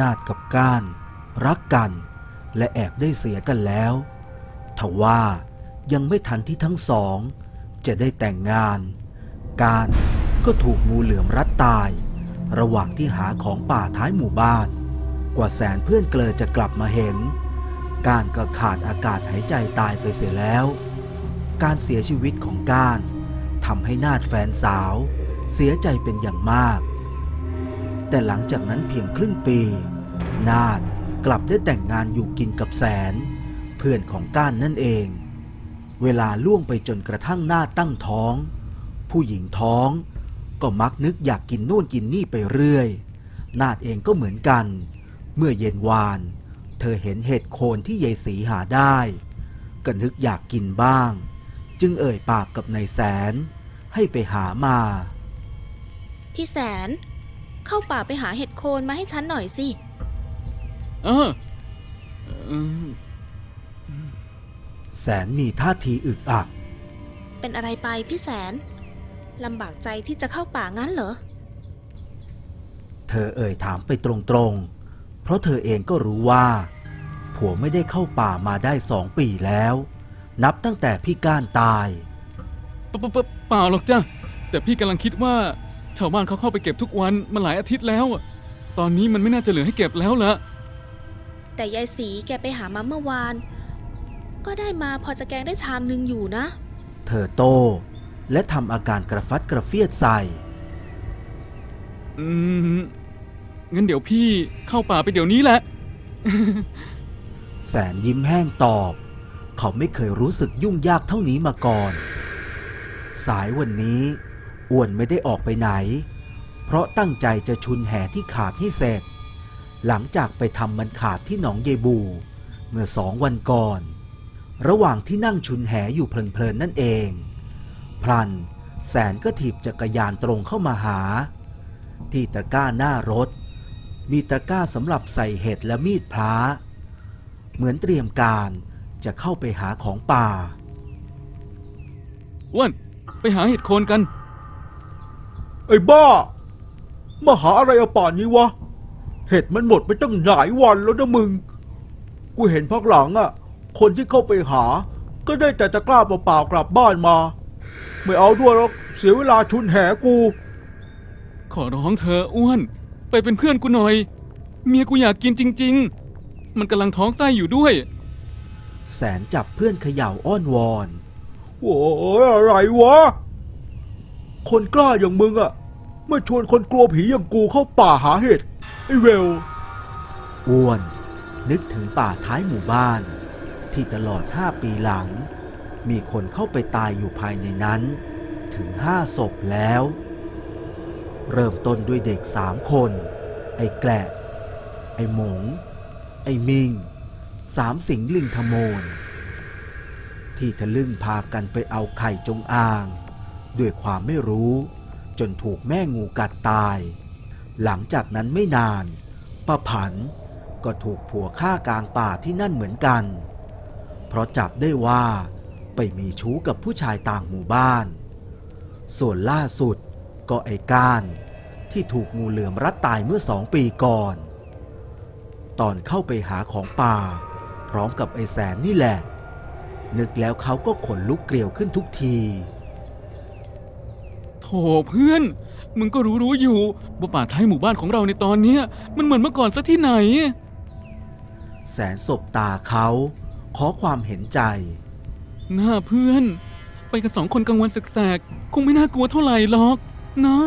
นาดกับก้าน รักกัน และแอบได้เสียกันแล้วทว่ายังไม่ทันที่ทั้งสอง จะได้แต่งงาน การก็ถูกงูเหลือมรัดตาย ระหว่างที่หาของป่าท้ายหมู่บ้าน กว่าแสนเพื่อนเกลอจะกลับมาเห็น การก็ขาดอากาศหายใจตายไปเสียแล้ว การเสียชีวิตของการทำให้นาดแฟนสาว เสียใจเป็นอย่างมาก แต่หลังจากนั้นเพียงครึ่งปี นาดกลับได้แต่งงานอยู่กินกับแสน เพื่อนของก้านนั่นเอง เวลาล่วงไปจนกระทั่งนาดตั้งท้อง ผู้หญิงท้อง ก็มักนึกอยากกินนู่นกินนี่ไปเรื่อย นาดเองก็เหมือนกัน เมื่อเย็นวาน เธอเห็นเห็ดโคนที่ยายสีหาได้ ก็นึกอยากกินบ้าง จึงเอ่ยปากกับนายแสน ให้ไปหามา พี่แสน เข้าป่าไปหาเห็ดโคนมาให้ฉันหน่อยสิเออเออแสนมีท่าทีอึกอัก เป็นอะไรไปพี่แสนลำบากใจที่จะเข้าป่างั้นเหรอ เธอเอ่ยถามไปตรงๆ เพราะเธอเองก็รู้ว่า ผัวไม่ได้เข้าป่ามาได้สองปีแล้ว นับตั้งแต่พี่ก้านตายปะปะปะเปล่าหรอกจ้ะแต่พี่กำลังคิดว่า ชาวบ้านเขาเข้าไปเก็บทุกวันมาหลายอาทิตย์แล้วอะตอนนี้มันไม่น่าจะเหลือให้เก็บแล้วละแต่ยายสีแกไปหามาเมื่อวาน ก็ได้มาพอจะแกงได้ชามหนึ่งอยู่นะ เธอโต้และทำอาการกระฟัดกระเฟียดใส่ อืมงั้นเดี๋ยวพี่เข้าป่าไปเดี๋ยวนี้แหละ แสนยิ้มแห้งตอบ เขาไม่เคยรู้สึกยุ่งยากเท่านี้มาก่อน สายวันนี้ อ้วนไม่ได้ออกไปไหน เพราะตั้งใจจะชุนแห่ที่ขาดให้เสร็จ หลังจากไปทำมันขาดที่หนองเยบู เมื่อสองวันก่อน ระหว่างที่นั่งชุนแห่อยู่เพลินๆนั่นเอง พลันแสนก็ถีบจักรยานตรงเข้ามาหา ที่ตะกร้าหน้ารถ มีตะกร้าสำหรับใส่เห็ดและมีดพระเหมือนเตรียมการจะเข้าไปหาของป่าอ้วนไปหาเห็ดโคนกัน ไอ้บ้า มาหาอะไรเอาป่านนี้วะ เห็ดมันหมดไปตั้งหลายวันแล้วนะมึง กูเห็นพักหลังอะ่ะ คนที่เข้าไปหา ก็ได้แต่ตะกร้าเปล่าๆกลับบ้านมา ไม่เอาด้วยหรอกเสียเวลาชุนแหกู ขอร้องเธออ้วน ไปเป็นเพื่อนกูหน่อย เมียกูอยากกินจริง ๆ มันกำลังท้องไส้อยู่ด้วย แสนจับเพื่อนเขย่าอ้อนวอน โอ้ยอะไรวะ คนกล้าอย่างมึงอะ่ะมาชวนคนกลัวผีอย่างกูเข้าป่าหาเห็ดไอ้เวล อ้วน นึกถึงป่าท้ายหมู่บ้าน ที่ตลอดห้าปีหลัง มีคนเข้าไปตายอยู่ภายในนั้น ถึงห้าศพแล้ว เริ่มต้นด้วยเด็กสามคน ไอ้แกละไอ้หมง ไอ้มิง สามสิงลิงทโมนที่ทะลึ่งพากันไปเอาไข่จงอาง ด้วยความไม่รู้ จนถูกแม่งูกัดตาย หลังจากนั้นไม่นานป้าผันก็ถูกผัวฆ่ากลางป่าที่นั่นเหมือนกัน เพราะจับได้ว่าไปมีชู้กับผู้ชายต่างหมู่บ้าน ส่วนล่าสุดก็ไอ้ก้านที่ถูกงูเหลือมรัดตายเมื่อสองปีก่อน ตอนเข้าไปหาของป่า พร้อมกับไอ้แสนนี่แหละ นึกแล้วเขาก็ขนลุกเกลียวขึ้นทุกที เพื่อน มึงก็รู้รู้ๆอยู่ว่าป่าท้ายหมู่บ้านของเราในตอนเนี้ยมันเหมือนเมื่อก่อนซะที่ไหน แสนสบตาเขาขอความเห็นใจหน้าเพื่อน ไปกันสองคนกลางวันแสกๆคงไม่น่ากลัวเท่าไหร่หรอกนะ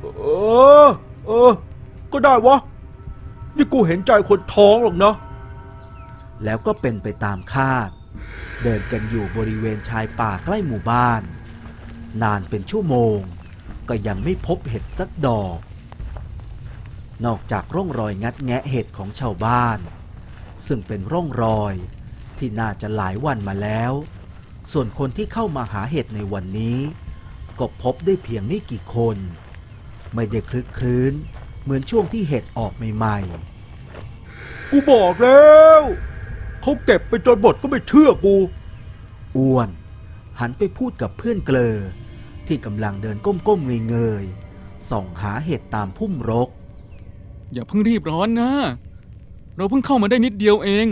เออ เออ ก็ได้วะ นี่กูเห็นใจคนท้องหรอกนะ แล้วก็เป็นไปตามคาด เดินกันอยู่บริเวณชายป่าใกล้หมู่บ้าน นานเป็นชั่วโมง ก็ยังไม่พบเห็ดสักดอก นอกจากร่องรอยงัดแงะเห็ดของชาวบ้าน ซึ่งเป็นร่องรอยที่น่าจะหลายวันมาแล้ว ส่วนคนที่เข้ามาหาเห็ดในวันนี้ ก็พบได้เพียงไม่กี่คน ไม่ได้คลึกคลื้นเหมือนช่วงที่เห็ดออกใหม่ๆ กูบอกแล้วเขาเก็บไปจนหมดก็ไม่เชื่อกู อ้วน หันไปพูดกับเพื่อนเกลอ ที่กำลังเดินก้มๆเงยๆส่องหาเห็ดตามพุ่มรก อย่าเพิ่งรีบร้อนนะ เราเพิ่งเข้ามาได้นิดเดียวเอง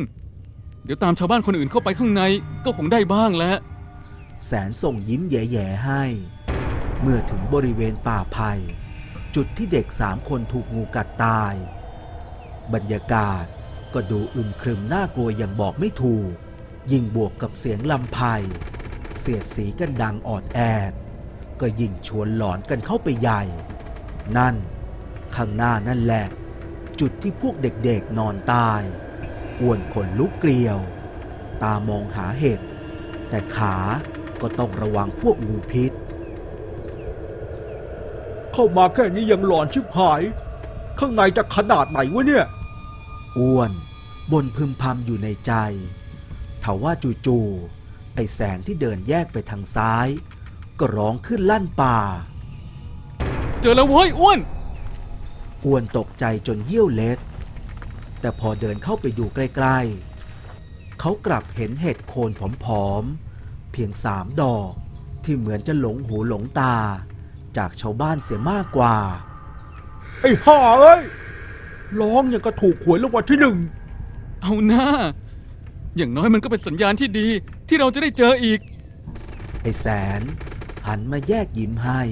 เดี๋ยวตามชาวบ้านคนอื่นเข้าไปข้างในก็คงได้บ้างแหล้วแสนส่งยิ้มแย่ๆให้ เมื่อถึงบริเวณป่าไผ่จุดที่เด็กสามคนถูกงูกัดตาย บรรยากาศก็ดูอึมครึมน่ากลัวอย่างบอกไม่ถูก ยิ่งบวกกับเสียงลำไผ่เสียดสีกันดังออดแอด ก็ยิ่งชวนหลอนกันเข้าไปใหญ่ นั่น ข้างหน้านั่นแหละ จุดที่พวกเด็กๆนอนตาย อ้วนขนลุกเกลียว ตามองหาเห็ด แต่ขาก็ต้องระวังพวกงูพิษ เข้ามาแค่นี้ยังหลอนชิบหาย ข้างในจะขนาดไหนวะเนี่ย อ้วนบนพึมพำอยู่ในใจทว่าจู่ๆไอ้แสนที่เดินแยกไปทางซ้าย ก็ร้องขึ้นลั่นป่า เจอแล้วเว้ยอ้วน อ้วนตกใจจนเยี่ยวเล็ด แต่พอเดินเข้าไปดูใกล้ๆ เขากลับเห็นเห็ดโคนผอมๆ เพียงสามดอกที่เหมือนจะหลงหูหลงตา จากชาวบ้านเสียมากกว่า ไอ้ห่าเอ้ย ร้องอย่างกระถูกหวยรางวัลที่หนึ่ง เอาหน้า อย่างน้อยมันก็เป็นสัญญาณที่ดีที่เราจะได้เจออีก ไอ้แสน หันมาแยกยิ้มให้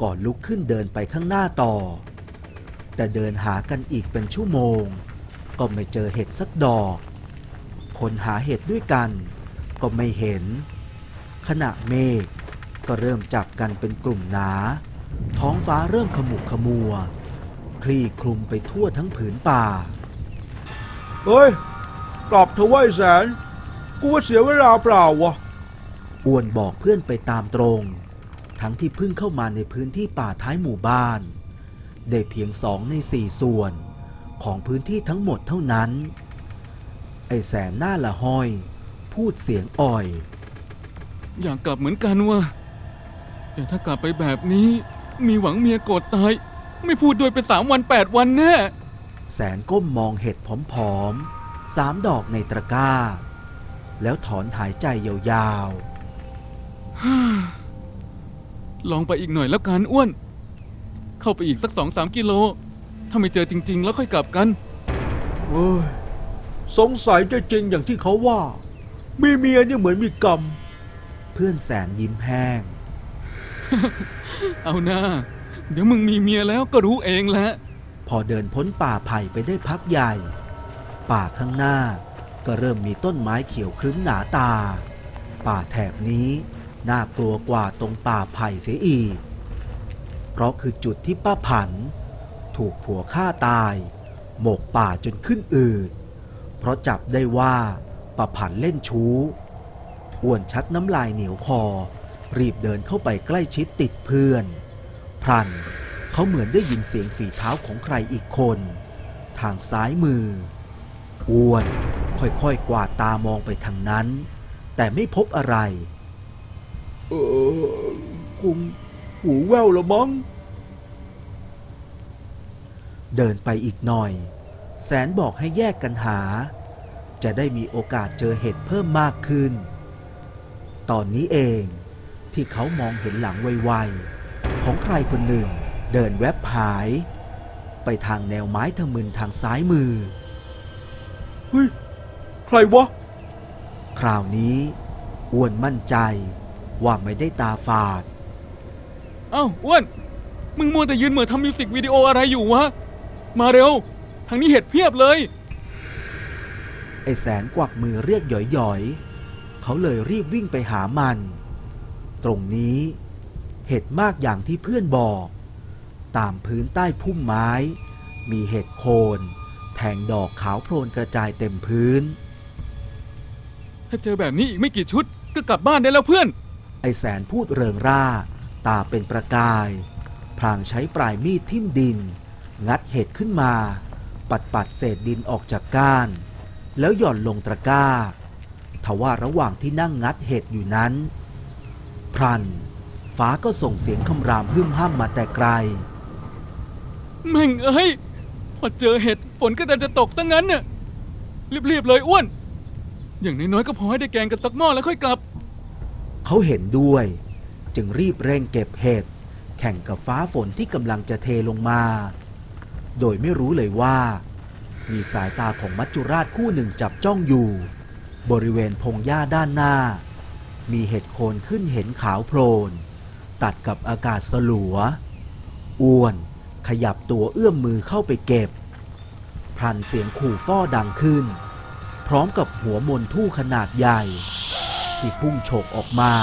ก่อนลุกขึ้นเดินไปข้างหน้าต่อ แต่เดินหากันอีกเป็นชั่วโมง ก็ไม่เจอเห็ดสักดอกคนหาเห็ดด้วยกัน ก็ไม่เห็น ขณะเมฆก็เริ่มจับกันเป็นกลุ่มหนา ท้องฟ้าเริ่มขมุกขมัว คลี่คลุมไปทั่วทั้งผืนป่า เฮ้ย กลับเถอะเว้ยแสน กูว่าเสียเวลาเปล่าวะ อ้วนบอกเพื่อนไปตามตรง ทั้งที่เพิ่งเข้ามาในพื้นที่ป่าท้ายหมู่บ้าน ได้เพียงสองในสี่ส่วนของพื้นที่ทั้งหมดเท่านั้น ไอ้แสนหน้าละห้อย พูดเสียงอ่อย อยากกลับเหมือนกันว่ะแต่ถ้ากลับไปแบบนี้มีหวังเมียโกรธตาย ไม่พูดด้วยไปสามวันแปดวันแน่ แสนก้มมองเห็ดผอมๆสามดอกในตะกร้า แล้วถอนหายใจยาว ลองไปอีกหน่อยแล้วกันอ้วน เข้าไปอีกสักสองสามกิโล ถ้าไม่เจอจริง ๆ แล้วค่อยกลับกันเฮ้ยสงสัยจะจริงอย่างที่เขาว่า มีเมียเนี่ยเหมือนมีกรรมๆเพื่อนแสนยิ้มแห้ง เอาหน้า เดี๋ยวมึงมีเมียแล้วก็รู้เองแหละ พอเดินพ้นป่าไผ่ไปได้พักใหญ่ ป่าข้างหน้าก็เริ่มมีต้นไม้เขียวครึ้มหนาตา ป่าแถบนี้ น่ากลัวกว่าตรงป่าไผ่เสียอีก เพราะคือจุดที่ป้าผัน ถูกผัวฆ่าตาย หมกป่าจนขึ้นอืดเพราะจับได้ว่าป้าผันเล่นชู้อ้วนชักน้ำลายเหนียวคอ รีบเดินเข้าไปใกล้ชิดติดเพื่อน พรันเขาเหมือนได้ยินเสียงฝีเท้าของใครอีกคน ทางซ้ายมือ อ้วนค่อยๆกวาดตามองไปทางนั้น แต่ไม่พบอะไร เออคงหูแว่วละมั้งเดินไปอีกหน่อย แสนบอกให้แยกกันหา จะได้มีโอกาสเจอเห็ดเพิ่มมากขึ้น ตอนนี้เองที่เขามองเห็นหลังไวๆของใครคนหนึ่งเดินแวบหาย ไปทางแนวไม้ทะมึนทางซ้ายมือ เฮ้ย ใครวะ คราวนี้อ้วนมั่นใจ ว่าไม่ได้ตาฝาด เอ้าอ้วน มึงมัวแต่ยืนเหมือทำมิวสิกวิดีโออะไรอยู่วะ มาเร็ว ทางนี้เห็ดเพียบเลย ไอ้แสนกวักมือเรียกหยอยๆ เขาเลยรีบวิ่งไปหามัน ตรงนี้เห็ดมากอย่างที่เพื่อนบอก ตามพื้นใต้พุ่มไม้ มีเห็ดโคน แทงดอกขาวโพลนกระจายเต็มพื้น ถ้าเจอแบบนี้อีกไม่กี่ชุด ก็กลับบ้านได้แล้วเพื่อนไอ้แสนพูดเริงร่า ตาเป็นประกาย พลางใช้ปลายมีดทิ่มดิน งัดเห็ดขึ้นมา ปัดปัดเศษดินออกจากก้าน แล้วหย่อนลงตะกร้า ทว่าระหว่างที่นั่งงัดเห็ดอยู่นั้น พรัน ฟ้าก็ส่งเสียงคำรามหึ่มห้ามมาแต่ไกล แม่งเอ้ย พอเจอเห็ดฝนก็ดันจะตกซะงั้นน่ะรีบๆเลยอ้วน อย่างน้อยๆก็พอให้ได้แกงกันสักหม้อแล้วค่อยกลับ เขาเห็นด้วย จึงรีบเร่งเก็บเห็ดแข่งกับฟ้าฝนที่กำลังจะเทลงมา โดยไม่รู้เลยว่า มีสายตาของมัจจุราชคู่หนึ่งจับจ้องอยู่ บริเวณพงหญ้าด้านหน้า มีเห็ดโคนขึ้นเห็นขาวโพลน ตัดกับอากาศสลัว อ้วน ขยับตัวเอื้อมมือเข้าไปเก็บพลันเสียงขู่ฟ้อดังขึ้น พร้อมกับหัวมนทู่ขนาดใหญ่ ที่พุ่งโฉกออกมา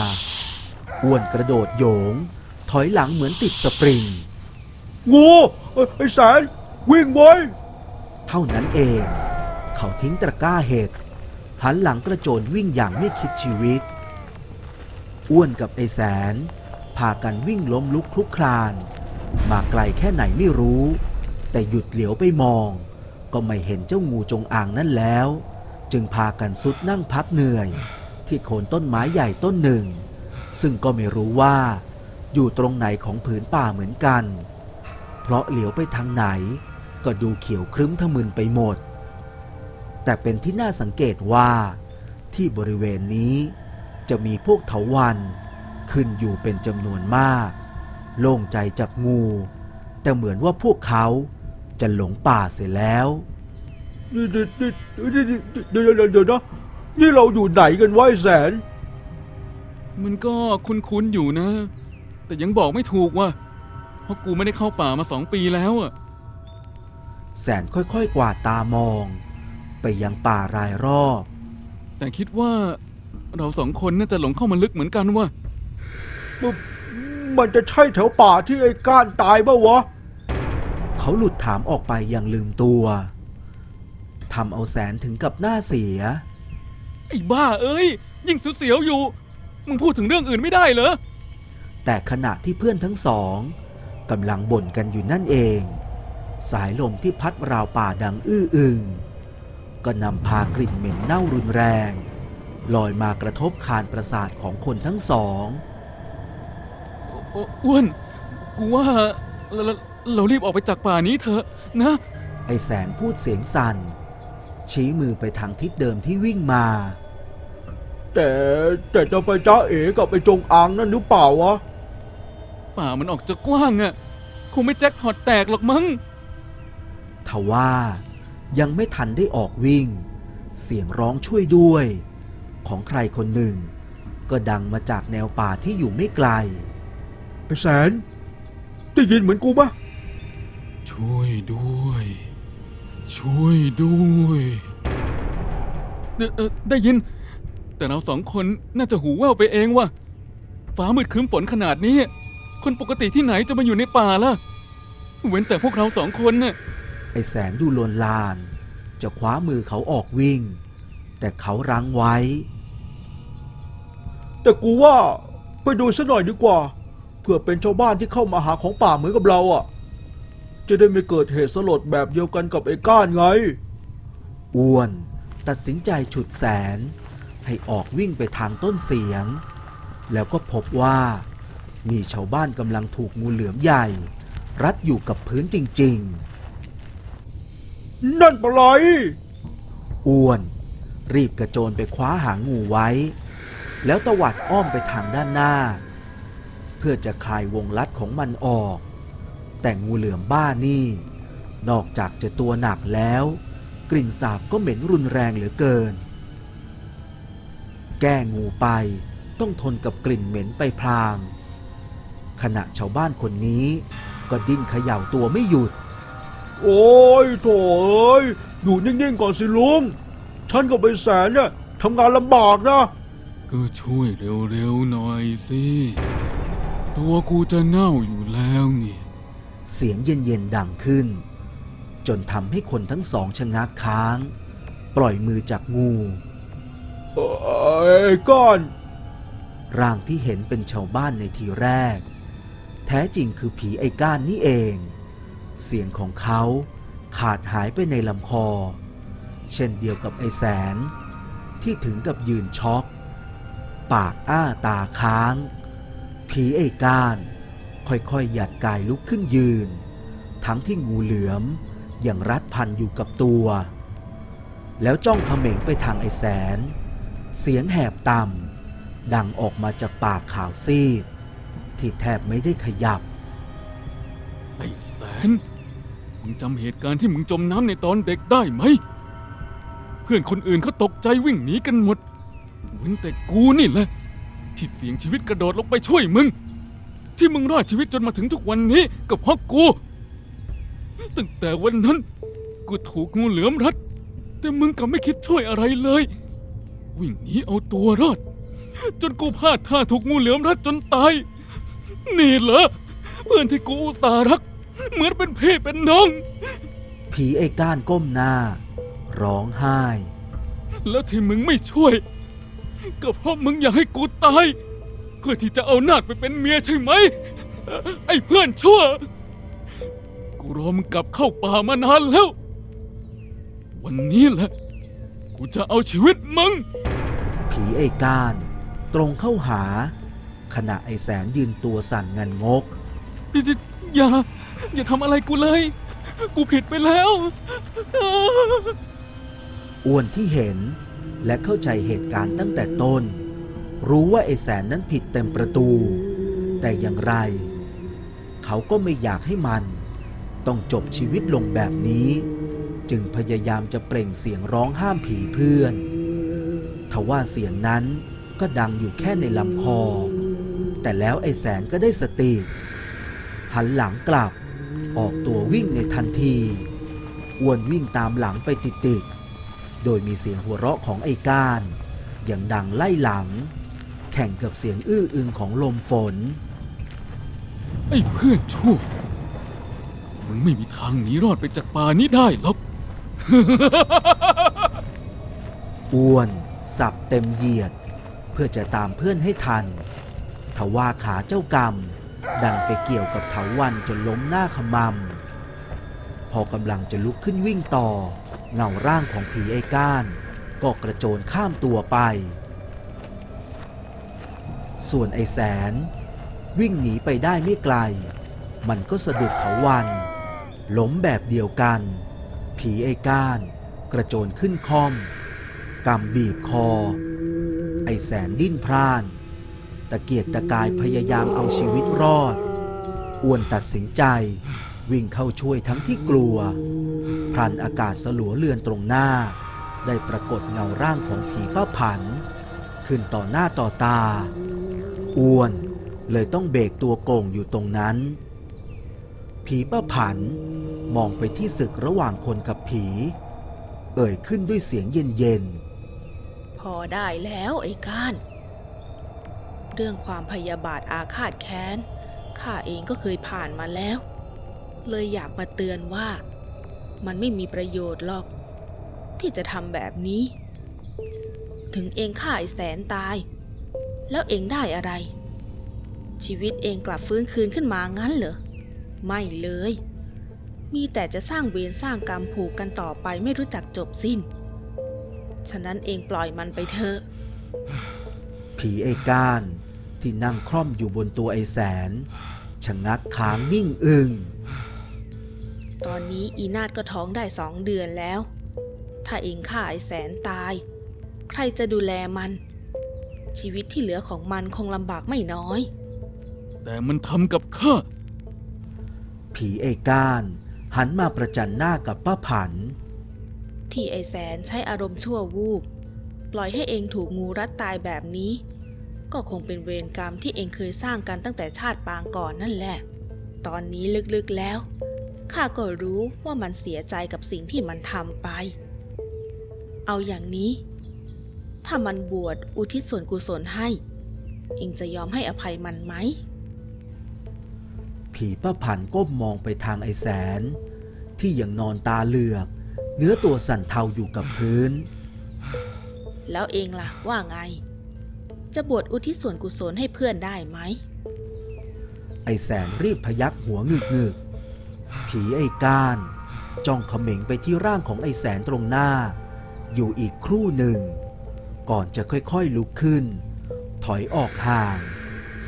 อ้วนกระโดดโยง ถอยหลังเหมือนติดสปริง งูเอ้ยไอ้แสนวิ่งไว้เท่านั้นเอง เขาทิ้งตะกร้าเห็ดหันหลังกระโจนวิ่งอย่างไม่คิดชีวิต อ้วนกับไอ้แสน พากันวิ่งล้มลุกคลุกคลาน มาไกลแค่ไหนไม่รู้ แต่หยุดเหลียวไปมอง ก็ไม่เห็นเจ้างูจงอางนั่นแล้ว จึงพากันสุดนั่งพักเหนื่อย ที่โคนต้นไม้ใหญ่ต้นหนึ่ง ซึ่งก็ไม่รู้ว่าอยู่ตรงไหนของผืนป่าเหมือนกัน เพราะเหลียวไปทางไหน ก็ดูเขียวครึ้มทะมึนไปหมด แต่เป็นที่น่าสังเกตว่า ที่บริเวณนี้จะมีพวกเถาวันขึ้นอยู่เป็นจำนวนมาก โล่งใจจากงู แต่เหมือนว่าพวกเขาจะหลงป่าเสียแล้วเดี๋ยวเดี๋ยวเดี๋ยวนะ นี่เราอยู่ไหนกันวะไอ้แสน มันก็คุ้นๆอยู่นะ แต่ยังบอกไม่ถูกว่า เพราะกูไม่ได้เข้าป่ามาสองปีแล้วอะแสนค่อยๆกวาดตามอง ไปยังป่ารายรอบ แต่คิดว่าเราสองคนน่าจะหลงเข้ามาลึกเหมือนกันว่ะมันจะใช่แถวป่าที่ไอ้ก้านตายปะวะ เขาหลุดถามออกไปอย่างลืมตัวทำเอาแสนถึงกับหน้าเสียไอ้บ้าเอ้ย ยิ่งเสียวๆอยู่ มึงพูดถึงเรื่องอื่นไม่ได้เหรอ แต่ขณะที่เพื่อนทั้งสองกำลังบ่นกันอยู่นั่นเอง สายลมที่พัดราวป่าดังอื้ออึงก็นำพากลิ่นเหม็นเน่ารุนแรงลอยมากระทบคานประสาทของคนทั้งสองโออ้วนกูว่าเราเราเรารีบออกไปจากป่านี้เถอะนะ ไอแสนพูดเสียงสั่นชี้มือไปทางทิศเดิมที่วิ่งมา แต่แต่จะไปจ้าเอ๋กับไอ้จงอางนั่นหรือเปล่าวะ ป่ามันออกจะกว้างอะคงไม่แจ็คพอตแตกหรอกมั้งทว่ายังไม่ทันได้ออกวิ่ง เสียงร้องช่วยด้วย ของใครคนหนึ่ง ก็ดังมาจากแนวป่าที่อยู่ไม่ไกลไอ้แสน ได้ยินเหมือนกูปะช่วยด้วย ช่วยด้วย เอ่อเอ่อได้ยิน แต่เราสองคนน่าจะหูแว่วไปเองว่ะ ฟ้ามืดครึ้มฝนขนาดนี้ คนปกติที่ไหนจะมาอยู่ในป่าล่ะ เว้นแต่พวกเราสองคนน่ะ ไอแสนดูลวนลาน จะคว้ามือเขาออกวิ่ง แต่เขารั้งไว้ แต่กูว่าไปดูซะหน่อยดีกว่า เพื่อเป็นชาวบ้านที่เข้ามาหาของป่าเหมือนกับเราอะ จะได้ไม่เกิดเหตุสลดแบบเดียวกันกับไอ้ก้านไง อ้วน ตัดสินใจฉุดแสน ให้ออกวิ่งไปทางต้นเสียง แล้วก็พบว่า มีชาวบ้านกำลังถูกงูเหลือมใหญ่ รัดอยู่กับพื้นจริงนั่นปะไรๆอ้วน รีบกระโจนไปคว้าหางงูไว้ แล้วตวัดอ้อมไปทางด้านหน้า เพื่อจะคลายวงลัดของมันออก แต่งูเหลือมบ้านี่ นอกจากจะตัวหนักแล้ว กลิ่นสาบก็เหม็นรุนแรงเหลือเกิน แก้งูไป ต้องทนกับกลิ่นเหม็นไปพลาง ขณะชาวบ้านคนนี้ก็ดิ้นเขย่าตัวไม่หยุด โอ้ยโถเอ้ยอยู่นิ่งๆก่อนสิลุง ฉันกับไอ้แสนเนี่ยทำงานลำบากนะ ก็ช่วยเร็วๆหน่อยสิ ตัวกูจะเน่าอยู่แล้วเนี่ย เสียงเย็นๆดังขึ้น จนทำให้คนทั้งสองชะงักค้าง ปล่อยมือจากงู อ้ก้อน ร่างที่เห็นเป็นชาวบ้านในทีแรก แท้จริงคือผีไอ้ก้านนี่เอง เสียงของเขาขาดหายไปในลำคอ เช่นเดียวกับไอ้แสน ที่ถึงกับยืนช็อก ปากอ้าตาค้าง ผีไอ้ก้าน ค่อยๆหยัดกายลุกขึ้นยืน ทั้งที่งูเหลือมยังรัดพันอยู่กับตัว แล้วจ้องเขม็งไปทางไอ้แสน เสียงแหบต่ำดังออกมาจากปากขาวซีดที่แทบไม่ได้ขยับ ไอ้แสน มึงจำเหตุการณ์ที่มึงจมน้ำในตอนเด็กได้ไหม เพื่อนคนอื่นเขาตกใจวิ่งหนีกันหมดเว้นแต่กูนี่แหละ ที่เสี่ยงชีวิตกระโดดลงไปช่วยมึง ที่มึงรอดชีวิตจนมาถึงทุกวันนี้ก็เพราะกู ตั้งแต่วันนั้น กูถูกงูเหลือมรัด แต่มึงกลับไม่คิดช่วยอะไรเลย วิ่งหนีเอาตัวรอด จนกูพลาดท่าถูกงูเหลือมรัดจนตาย นี่เหรอเพื่อนที่กูอุตส่าห์รัก เหมือนเป็นพี่เป็นน้อง ผีไอ้ก้านก้มหน้า ร้องไห้ แล้วที่มึงไม่ช่วย ก็เพราะมึงอยากให้กูตาย เพื่อที่จะเอานาดไปเป็นเมียใช่ไหม ไอ้เพื่อนชั่ว กูรอมึงกลับเข้าป่ามานานแล้ว วันนี้แหละ กูจะเอาชีวิตมึง ผีไอ้ก้าน ตรงเข้าหา ขณะไอ้แสนยืนตัวสั่นงันงก อย่า อย่าทำอะไรกูเลย กูผิดไปแล้ว อ้วนที่เห็นและเข้าใจเหตุการณ์ตั้งแต่ต้น รู้ว่าไอ้แสนนั้นผิดเต็มประตู แต่อย่างไร เขาก็ไม่อยากให้มัน ต้องจบชีวิตลงแบบนี้ จึงพยายามจะเปล่งเสียงร้องห้ามผีเพื่อน ทว่าเสียงนั้นก็ดังอยู่แค่ในลำคอ แต่แล้วไอ้แสนก็ได้สติ หันหลังกลับ ออกตัววิ่งในทันทีอ้วนวิ่งตามหลังไปติดๆ โดยมีเสียงหัวเราะของไอ้ก้านอย่างดังไล่หลัง แข่งกับเสียงอื้ออึงของลมฝน ไอ้เพื่อนชั่วมึงไม่มีทางหนีรอดไปจากป่านี้ได้หรอก อ้วนสับเต็มเหยียด เพื่อจะตามเพื่อนให้ทันทว่าขาเจ้ากรรม ดันไปเกี่ยวกับเถาวันจนล้มหน้าขมำพอกำลังจะลุกขึ้นวิ่งต่อ เงาร่างของผีไอ้ก้าน ก็กระโจนข้ามตัวไป ส่วนไอ้แสน วิ่งหนีไปได้ไม่ไกล มันก็สะดุดเถาวันล้มแบบเดียวกัน ผีไอ้ก้าน กระโจนขึ้นคอมกำบีบคอ ไอ้แสนดิ้นพร่าน ตะเกียกตะกายพยายามเอาชีวิตรอด อ้วนตัดสินใจ วิ่งเข้าช่วยทั้งที่กลัว พรันอากาศสลัวเลือนตรงหน้า ได้ปรากฏเงาร่างของผีป้าผัน ขึ้นต่อหน้าต่อตา อ้วนเลยต้องเบรกตัวโก่งอยู่ตรงนั้น ผีป้าผันมองไปที่ศึกระหว่างคนกับผี เอ่ยขึ้นด้วยเสียงเย็นๆ พอได้แล้วไอ้ก้าน เรื่องความพยาบาทอาฆาตแค้นข้าเองก็เคยผ่านมาแล้ว เลยอยากมาเตือนว่า มันไม่มีประโยชน์หรอก ที่จะทำแบบนี้ ถึงเองฆ่าไอ้แสนตาย แล้วเองได้อะไร ชีวิตเองกลับฟื้นคืนขึ้นมางั้นเหรอ ไม่เลย มีแต่จะสร้างเวรสร้างกรรมผูกกันต่อไปไม่รู้จักจบสิ้น ฉะนั้นเองปล่อยมันไปเถอะๆผีไอ้ก้านที่นั่งคล่อมอยู่บนตัวไอ้แสนชะงักค้างนิ่งอึงตอนนี้อีนาดก็ท้องได้สองเดือนแล้ว ถ้าเองฆ่าไอ้แสนตาย ใครจะดูแลมัน ชีวิตที่เหลือของมันคงลำบากไม่น้อย แต่มันทำกับข้า ผีไอ้ก้านหันมาประจันหน้ากับป้าผัน ที่ไอแสนใช้อารมณ์ชั่ววูบปล่อยให้เองถูกงูรัดตายแบบนี้ ก็คงเป็นเวรกรรมที่เองเคยสร้างกันตั้งแต่ชาติปางก่อนนั่นแหละ ตอนนี้ลึกๆแล้วข้าก็รู้ว่ามันเสียใจกับสิ่งที่มันทำไป เอาอย่างนี้ ถ้ามันบวชอุทิศส่วนกุศลให้ เองจะยอมให้อภัยมันไหม ผีป้าผันก้มมองไปทางไอ้แสน ที่ยังนอนตาเหลือก เนื้อตัวสั่นเทาอยู่กับพื้น แล้วเองล่ะ ว่าไง จะบวชอุทิศส่วนกุศลให้เพื่อนได้ไหม ไอ้แสนรีบพยักหัวงึกงึกๆผีไอ้ก้านจ้องเขม็งไปที่ร่างของไอ้แสนตรงหน้า อยู่อีกครู่หนึ่ง ก่อนจะค่อยๆลุกขึ้น ถอยออกห่าง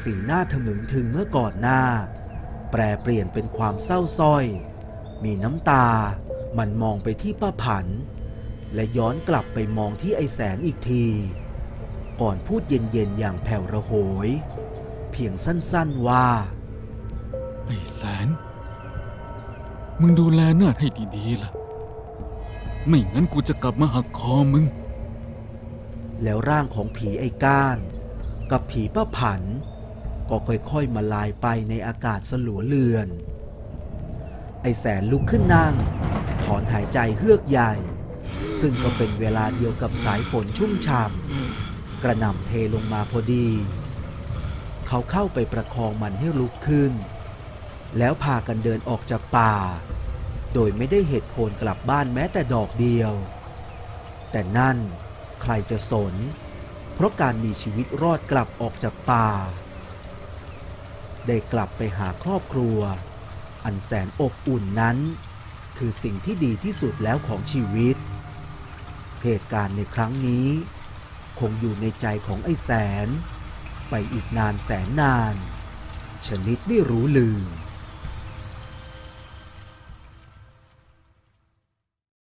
สีหน้าทะมึงถึงเมื่อก่อนหน้า แปรเปลี่ยนเป็นความเศร้าส้อย มีน้ำตา มันมองไปที่ป้าผัน และย้อนกลับไปมองที่ไอ้แสนอีกที ก่อนพูดเย็นๆอย่างแผ่วระโหย เพียงสั้นๆว่า ไอ้แสน มึงดูแลเนื้อให้ดีๆล่ะ ไม่งั้นกูจะกลับมาหักคอมึง แล้วร่างของผีไอ้ก้าน กับผีป้าผัน ก็ค่อยๆมาลายไปในอากาศสลัวเลือน ไอแสนลุกขึ้นนั่ง ถอนหายใจเฮือกใหญ่ ซึ่งก็เป็นเวลาเดียวกับสายฝนชุ่มฉ่ำกระหน่ำเทลงมาพอดี เขาเข้าไปประคองมันให้ลุกขึ้น แล้วพากันเดินออกจากป่า โดยไม่ได้เหตุโคนกลับบ้านแม้แต่ดอกเดียว แต่นั่นใครจะสน เพราะการมีชีวิตรอดกลับออกจากป่า ได้กลับไปหาครอบครัว อันแสนอบอุ่นนั้น คือสิ่งที่ดีที่สุดแล้วของชีวิต เหตุการณ์ในครั้งนี้ คงอยู่ในใจของไอ้แสน ไปอีกนานแสนนาน ชนิดไม่รู้ลืม